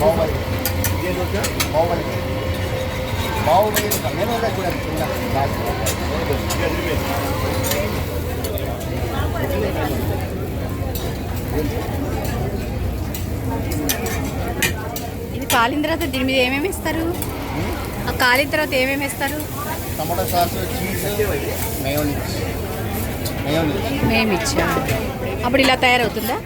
బాహుబలి. ఇదే దోశ బాహుబలి. బాహుబలి నేను కూడా చూడండి చిన్న గ్లాస్. ఇది కాలిన తర్వాత దీని మీద ఏమేమి ఇస్తారు ఆ కాలిన తర్వాత ఏమేమి ఇస్తారు టమాటో సాస్ చీజ్ మేము ఇచ్చా అప్పుడు ఇలా తయారవుతుందా?